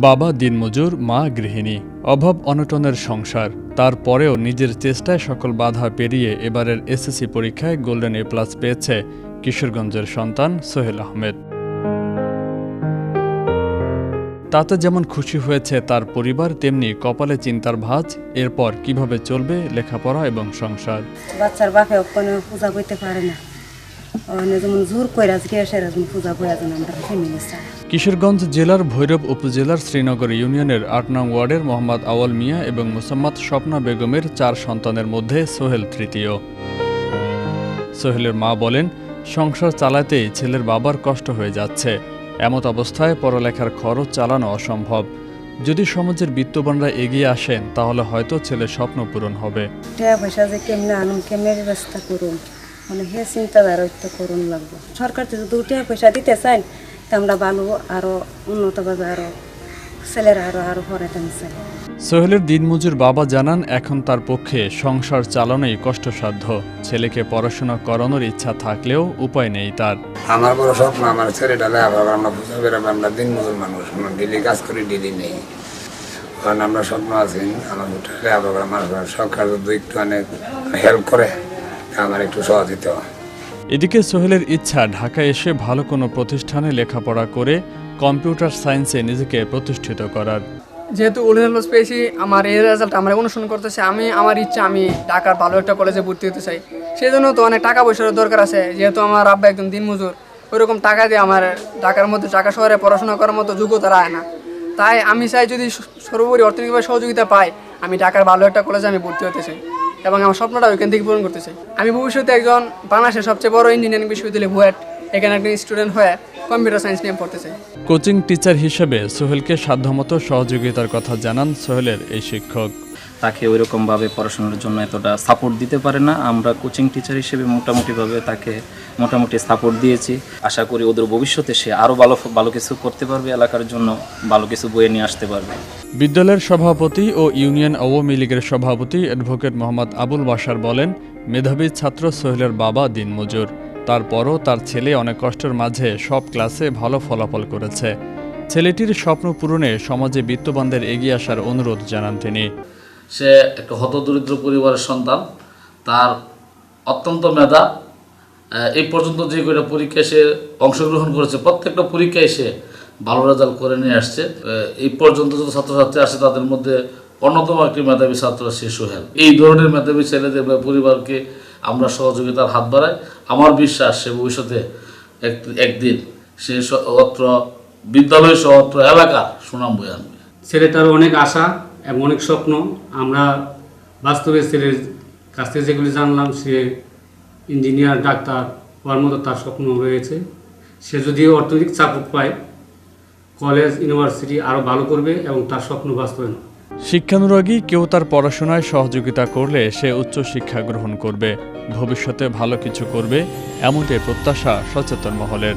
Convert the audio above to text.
বাবা দিনমজুর, মা গৃহিণী, অভাব অনটনের সংসার। তারপরেও নিজের চেষ্টায় সকল বাধা পেরিয়ে এবারের এসএসসি পরীক্ষায় গোল্ডেন এ প্লাস পেয়েছে কিশোরগঞ্জের সন্তান সোহেল আহমেদ। তাতে যেমন খুশি হয়েছে তার পরিবার, তেমনি কপালে চিন্তার ভাঁজ, এরপর কীভাবে চলবে লেখাপড়া এবং সংসার? বাচ্চার বাপেও কোনো পূজা করতে পারে না। কিশোরগঞ্জ জেলার ভৈরব উপজেলার শ্রীনগর ইউনিয়নের আট নং ওয়ার্ডের মোহাম্মদ আওয়াল মিয়া এবং মোসাম্মদ স্বপ্না বেগমের চার সন্তানের মধ্যে সোহেল তৃতীয়। সোহেলের মা বলেন সংসার চালাতেই ছেলের বাবার কষ্ট হয়ে যাচ্ছে। এমত অবস্থায় পড়ালেখার খরচ চালানো অসম্ভব। যদি সমাজের বিত্তবানরা এগিয়ে আসেন তাহলে হয়তো ছেলের স্বপ্ন পূরণ হবে। টাকা পয়সা যে কেমনে আনুন কেমনে ব্যবস্থা করুন মানে হে চিন্তাধারা তো করুন লাগবে। সরকার থেকে দু পয়সা দিতে চান তা আমরা ভালো আরও উন্নতভাবে আরও ছেলেরা আরও আরও পড়াতেন চাই সোহেলের দিনমজুর বাবা জানান এখন তার পক্ষে সংসার চালানোই কষ্টসাধ্য। ছেলেকে পড়াশোনা করানোর ইচ্ছা থাকলেও উপায় নেই তার। আমার বড় স্বপ্ন আমার ছেলেটা লেখাপড়া আমরা বুঝতে বেরোবো আমরা দিন মজুর মানুষ আমরা ডেলি কাজ করি ডেলি নেই। কারণ আমরা স্বপ্ন আছি আমার লেখাপড়া আমার সরকার যদি একটু অনেক হেল্প করে। আমার একটু সহযোগিতা হয় এদিকে সোহেলের ইচ্ছা ঢাকায় এসে ভালো কোনো প্রতিষ্ঠানে লেখাপড়া করে কম্পিউটার সায়েন্সে নিজেকে প্রতিষ্ঠিত করার। যেহেতু উলহেলস পেয়েছি আমার এই রেজাল্ট আমরা অনুসরণ করতেছি। আমি আমার ইচ্ছা আমি ঢাকার ভালো একটা কলেজে ভর্তি হতে চাই। সেই জন্য তো অনেক টাকা পয়সার দরকার আছে। যেহেতু আমার আব্বা একজন দিনমজুর ওইরকম টাকা দিয়ে আমার ঢাকার মধ্যে ঢাকা শহরে পড়াশোনা করার মতো যোগ্যতা রায় না। তাই আমি চাই যদি সর্বোপরি অর্থনৈতিকভাবে সহযোগিতা পাই আমি ঢাকার ভালো একটা কলেজে আমি ভর্তি হতে চাই। এবং আমার স্বপ্নটা ওইখান থেকে পূরণ করতে চাই। আমি ভবিষ্যতে একজন বাংলাদেশের সবচেয়ে বড় ইঞ্জিনিয়ারিং বিশ্ববিদ্যালয় ভুয়েট এখানে একজন স্টুডেন্ট হয়ে কম্পিউটার সায়েন্স নিয়ে পড়তে চাই। কোচিং টিচার হিসেবে সোহেলকে সাধ্যমতো সহযোগিতার কথা জানান সোহেলের এই শিক্ষক। তাকে ওইরকমভাবে পড়াশোনার জন্য এতটা সাপোর্ট দিতে পারে না। আমরা কোচিং টিচার হিসেবে মোটামুটিভাবে তাকে মোটামুটি সাপোর্ট দিয়েছি। আশা করি ওদের ভবিষ্যতে সে আরও ভালো ভালো কিছু করতে পারবে, এলাকার জন্য ভালো কিছু বয়ে নিয়ে আসতে পারবে। বিদ্যালয়ের সভাপতি ও ইউনিয়ন আওয়ামী লীগের সভাপতি অ্যাডভোকেট মোহাম্মদ আবুল বাশার বলেন, মেধাবী ছাত্র সোহেলের বাবা দিনমজুর। তারপরও তার ছেলে অনেক কষ্টের মাঝে সব ক্লাসে ভালো ফলাফল করেছে। ছেলেটির স্বপ্ন পূরণে সমাজে বিত্তবানদের এগিয়ে আসার অনুরোধ জানান তিনি। সে একটা হতদরিদ্র পরিবারের সন্তান। তার অত্যন্ত মেধা। এই পর্যন্ত যে কয়টা পরীক্ষায় সে অংশগ্রহণ করেছে, প্রত্যেকটা পরীক্ষায় সে ভালো রেজাল্ট করে নিয়ে আসছে। এই পর্যন্ত যত ছাত্রছাত্রী আসে, তাদের মধ্যে অন্যতম একটি মেধাবী ছাত্র সে সোহেল। এই ধরনের মেধাবী ছেলেদের পরিবারকে আমরা সহযোগিতার হাত বাড়াই। আমার বিশ্বাস সে ভবিষ্যতে এক- একদিন সে অত্র বিদ্যালয় সহ অত্র এলাকার সুনাম বয়ে আনবে। ছেলেটার অনেক আশা। এবং অনেক স্বপ্ন। আমরা বাস্তবে ছেলের কাছ থেকে যেগুলি জানলাম সে ইঞ্জিনিয়ার, ডাক্তার হওয়ার মতো তার স্বপ্ন রয়েছে। সে যদি অর্থনৈতিক চাপ পায়, কলেজ, ইউনিভার্সিটি আরও ভালো করবে এবং তার স্বপ্ন বাস্তবায়ন। শিক্ষানুরাগী কেউ তার পড়াশোনায় সহযোগিতা করলে সে উচ্চ শিক্ষা গ্রহণ করবে, ভবিষ্যতে ভালো কিছু করবে, এমনটাই প্রত্যাশা সচেতন মহলের।